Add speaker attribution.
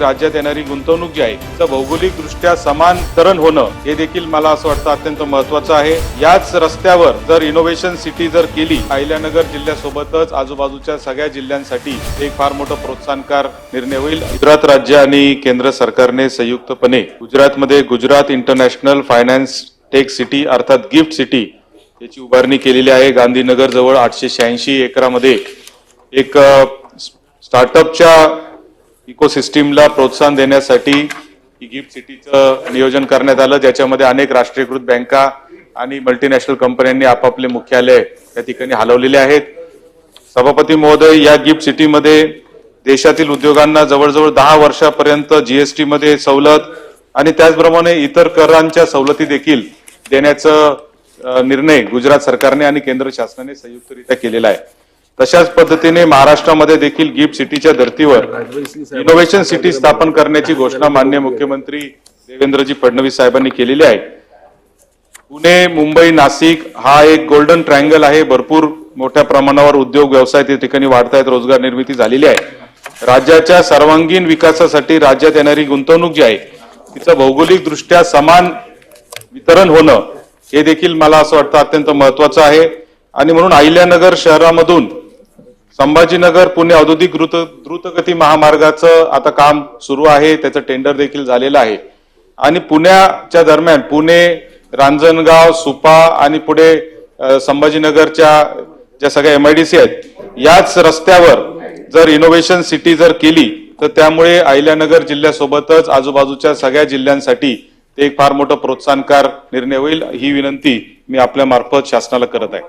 Speaker 1: राज्यात येणारी गुंतवणूक जी आहे तिचं भौगोलिक दृष्ट्या समांतरण होणं हे देखील मला असं वाटतं अत्यंत महत्वाचं आहे. याच रस्त्यावर जर इनोव्हेशन सिटी जर केली अहिल्यानगर जिल्ह्यासोबतच आजूबाजूच्या सगळ्या जिल्ह्यांसाठी एक फार मोठं प्रोत्साहनकार निर्णय होईल. गुजरात राज्य आणि केंद्र सरकारने संयुक्तपणे गुजरातमध्ये Gujarat international finance tech city अर्थात गिफ्ट सिटी याची उभारणी केलेली आहे. गांधीनगर जवळ आठशे शहाऐंशी एकरामध्ये एक स्टार्टअपच्या इकोसिस्टीमला प्रोत्साहन देण्यासाठी ही गिफ्ट सिटीचं नियोजन करण्यात आलं ज्याच्यामध्ये अनेक राष्ट्रीयकृत बँका आणि मल्टीनॅशनल कंपन्यांनी आपापले मुख्यालय त्या ठिकाणी हलवलेले आहेत. सभापती महोदय या गिफ्ट सिटीमध्ये देशातील उद्योगांना जवळजवळ दहा वर्षापर्यंत जीएसटीमध्ये सवलत आणि त्याचप्रमाणे इतर करांच्या सवलती देखील देण्याचं निर्णय गुजरात सरकारने आणि केंद्र शासनाने संयुक्तरित्या केलेला आहे. तशाच पद्धतीने महाराष्ट्रामध्ये देखील गिफ्ट सिटीच्या धर्तीवर इनोव्हेशन सिटी स्थापन करण्याची घोषणा मान्य मुख्यमंत्री देवेंद्रजी फडणवीस साहेबांनी केलेली आहे. पुणे मुंबई नाशिक हा एक गोल्डन ट्रायंगल आहे. भरपूर मोठ्या प्रमाणावर उद्योग व्यवसाय त्या ठिकाणी वाढत आहेत रोजगार निर्मिती झालेली आहे. राज्याच्या सर्वांगीण विकासासाठी राज्यात येणारी गुंतवणूक जी आहे तिचं भौगोलिक दृष्ट्या समान वितरण होणं हे देखील मला असं वाटतं अत्यंत महत्वाचं आहे. आणि म्हणून अहिल्यानगर शहरामधून संभाजीनगर पुणे औद्योगिक द्रुत द्रुतगती महामार्गाचं आता काम सुरू आहे. त्याचं टेंडर देखील झालेलं आहे. आणि पुण्याच्या दरम्यान पुणे रांजणगाव सुपा आणि पुढे संभाजीनगरच्या ज्या सगळ्या एमआयडीसी आहेत याच रस्त्यावर जर इनोव्हेशन सिटी जर केली तर त्यामुळे अहिल्यानगर जिल्ह्यासोबतच आजूबाजूच्या सगळ्या जिल्ह्यांसाठी ते एक फार मोठं प्रोत्साहनकार निर्णय होईल. ही विनंती मी आपल्या मार्फत शासनाला करत आहे.